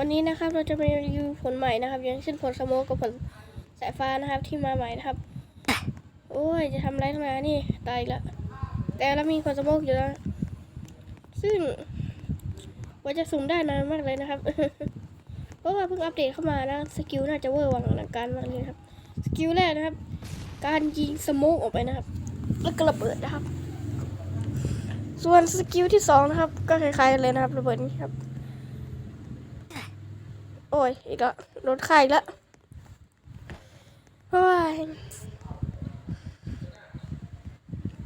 วันนี้นะครับเราจะมารีวิวผลใหม่นะครับ อย่างเช่นผลสโมกกับผลสายฟ้านะครับที่มาใหม่นะครับ โอ้ยจะทำไรทำไมนี่ตายแล้วแต่เรามีผลสโมกอยู่แล้ว ซึ่งว่าจะสุ่มได้นานมากเลยนะครับ เพราะว่าเพิ่งอัปเดตเข้ามานะสกิลน่าจะเวอร์วังอลังการมากเลยครับสกิลแรกนะครับ การยิงสโมกออกไปนะครับ แล้วก็ระเบิดนะครับ ส่วนสกิลที่สองนะครับ ก็คล้ายๆเลยนะครับระเบิดนี้ครับ อ้ย อีกแล้วโดนฆ่แล้วโอ้ย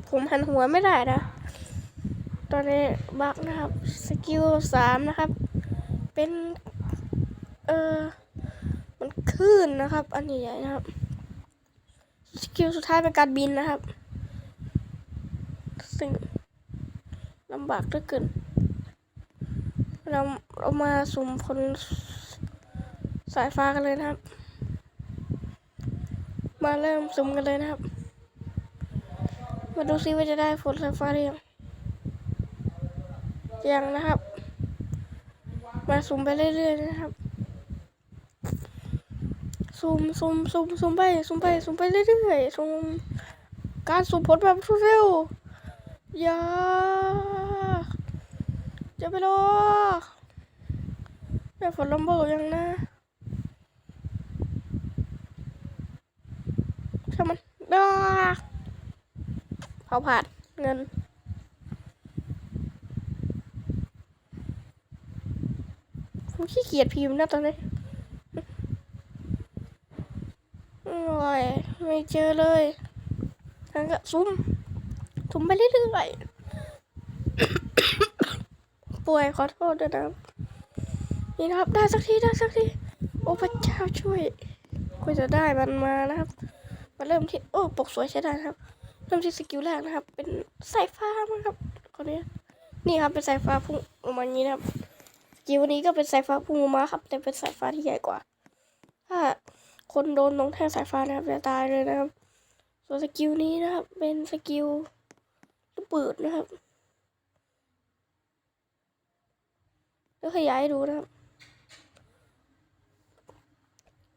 ผมหันหัวไม่ได้นะ ตอนนี้บักนะครับ สกิลสามนะครับ เป็น เออมันคลื่นนะครับ อันใหญ่ๆนะครับ สกิลสุดท้ายเป็นการบินนะครับ ซึ่งลำบากเหลือเกินเราเรามาสุ่มผล สายฟ้ากันเลยนะครับ มาเริ่มสุ่มกันเลยนะครับ มาดูซิว่าจะได้ผลสายฟ้าหรือยังยังนะครับ มาสุ่มไปเรื่อยๆนะครับสุ่มสุ่มสุ่มสุ่มไปสุ่มไปสุ่มไปเรื่อยๆสุ่มการสุ่มผลแบบรวดเร็วอย่าจะไปรอได้ผลลัมเบอร์ยังนะถ้ามันด้า เผาผ่านเงิน ผมขี้เกียจพิมพ์นะตอนนี้โอ้ยไม่เจอเลยทั้งก็ซุ่มซุ่มไปเรื่อยๆป่วยขอโทษด้วยนะนี่นะครับ ได้สักทีได้สักที โอ้พระเจ้าช่วยก็จะได้มันมานะครับ มาเริ่มที่โอ้ปกสวยใช้ได้ครับ เริ่มที่สกิลแรกนะครับ เป็นสายฟ้ามั้งครับคนนี้นี่ครับเป็นสายฟ้าพุ่งออกมาอย่างนี้นะครับสกิลนี้ก็เป็นสายฟ้าพุ่งออกมาครับ แต่เป็นสายฟ้าที่ใหญ่กว่า ถ้าคนโดนลงแท่งสายฟ้านะครับจะตายเลยนะครับ ส่วนสกิลนี้นะครับ เป็นสกิลลูกปืนนะครับแล้วขยายดูนะครับ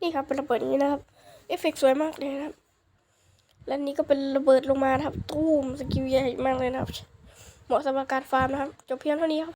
นี่ครับเป็นระเบิดนี้นะครับ เอฟเฟกสวยมากเลยนะครับ และนี่ก็เป็นระเบิดลงมาครับ ตู้มสกิลใหญ่มากเลยนะครับ เหมาะสำหรับการฟาร์มนะครับ จบเพียงเท่านี้ครับ